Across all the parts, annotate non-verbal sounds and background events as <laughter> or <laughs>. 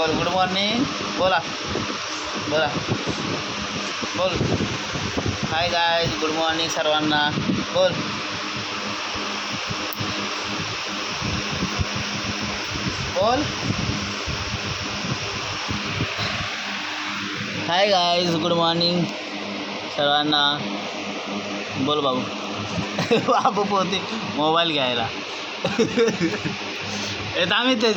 बोल good morning बोला. बोला. बोल. हाय गाय गुड मॉर्निंग सर्वांना. बोल. बोल. हाय गायज गुड मॉर्निंग सर्वांना. बोल बाबू. <laughs> बाबू पोहते मोबाईल घ्यायला. <laughs> येत आम्ही तेच.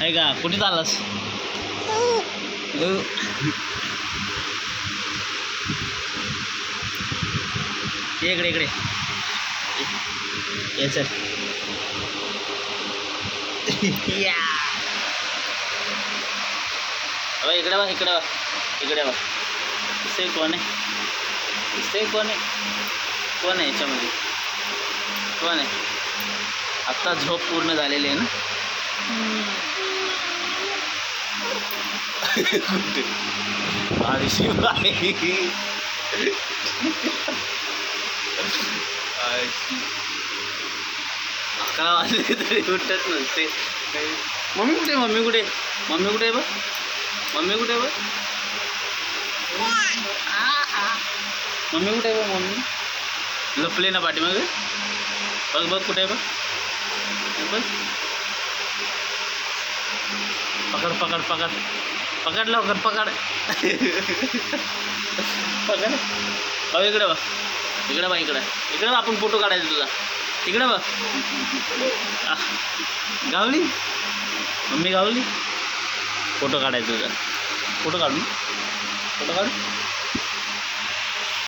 आहे का? कुठे चाललास? इकडे इकडे. ये सर या. इकडे बघ इकडे बघ. इकडे बघ. इसे कोण आहे? इसे कोण आहे? कोण आहे याच्यामध्ये? कोण आहे? आत्ता झोप पूर्ण झालेली आहे ना? आणि शिवाय अकरा वाजले तरी उठत नसते मम्मी कुठे मम्मी कुठे मम्मी कुठे आहे बघ मम्मी कुठे आहे बघ मम्मी कुठे आहे बघ मम्मी लपले ना पाठीमागे बघ बघ कुठे आहे बघ बघ पकड पकड पकड. पकड लवकर पकड. पकड. अहो इकडे बघ. इकडे बघ इकडे. इकडे बघ आपण फोटो काढायचा तुझा इकडे बघ. गावली? मम्मी गावली? फोटो काढायचा तुझा फोटो काढू फोटो काढू